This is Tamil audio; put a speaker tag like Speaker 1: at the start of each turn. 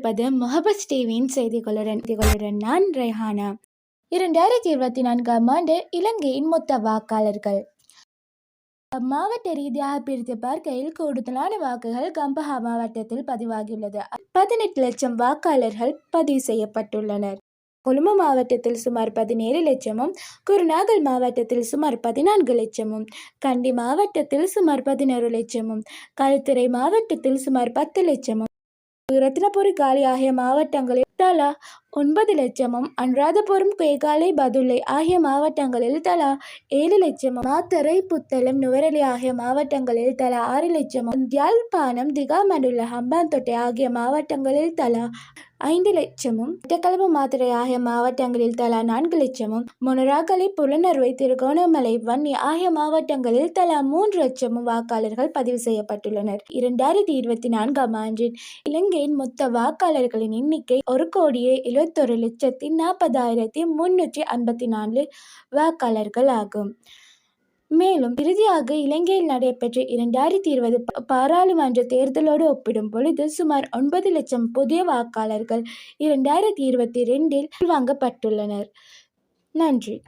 Speaker 1: தமிழ் டிவியின் செய்திகளுடன் செய்திகளுடன் நான் ரெஹானா இரண்டாயிரத்தி இருபத்தி நான்காம் ஆண்டு இலங்கையின் மொத்த வாக்காளர்கள். மாவட்ட ரீதியாக பிரித்து பார்க்கையில் கூடுதலான வாக்குகள் கம்பஹா மாவட்டத்தில் பதிவாகியுள்ளது. பதினெட்டு லட்சம் வாக்காளர்கள் பதிவு செய்யப்பட்டுள்ளனர். கொழும்பு மாவட்டத்தில் சுமார் பதினேழு லட்சமும் குருநாகல் மாவட்டத்தில் சுமார் பதினான்கு லட்சமும் கண்டி மாவட்டத்தில் சுமார் பதினோரு லட்சமும் களுத்துறை மாவட்டத்தில் சுமார் பத்து லட்சமும் ரத்தினபுரி காலி ஆகிய மாவட்டங்களில் தலா ஒன்பது லட்சமும் அனுராதபுரம் கேகாலை பதுளை ஆகிய மாவட்டங்களில் தலா ஏழு லட்சமும் மாத்தரை புத்தளம் நுவரலி ஆகிய மாவட்டங்களில் தலா ஆறு லட்சமும் யாழ்ப்பாணம் திகாமண்டுள்ள ஹம்பாந்தொட்டை ஆகிய மாவட்டங்களில் தலா ஐந்து லட்சமும் மட்டக்களப்பு மாத்திரை ஆகிய மாவட்டங்களில் தலா நான்கு லட்சமும் மொனராகலை புலனறுவை திருகோணமலை வன்னி ஆகிய மாவட்டங்களில் தலா மூன்று லட்சமும் வாக்காளர்கள் பதிவு செய்யப்பட்டுள்ளனர். இரண்டாயிரத்தி இருபத்தி நான்காம் ஆண்டில் இலங்கையின் மொத்த வாக்காளர்களின் எண்ணிக்கை ஒரு கோடியே ஒரு லட்சத்தி நாற்பதாயிரத்தி முன்னூற்றி ஐம்பத்தி நாலு வாக்காளர்கள் ஆகும் மேலும் இறுதியாக இலங்கையில் நடைபெற்ற இரண்டாயிரத்தி இருபது பாராளுமன்ற தேர்தலோடு ஒப்பிடும் பொழுது சுமார் ஒன்பது லட்சம் புதிய வாக்காளர்கள் இரண்டாயிரத்தி இருபத்தி ரெண்டில் வாங்கப்பட்டுள்ளனர் நன்றி.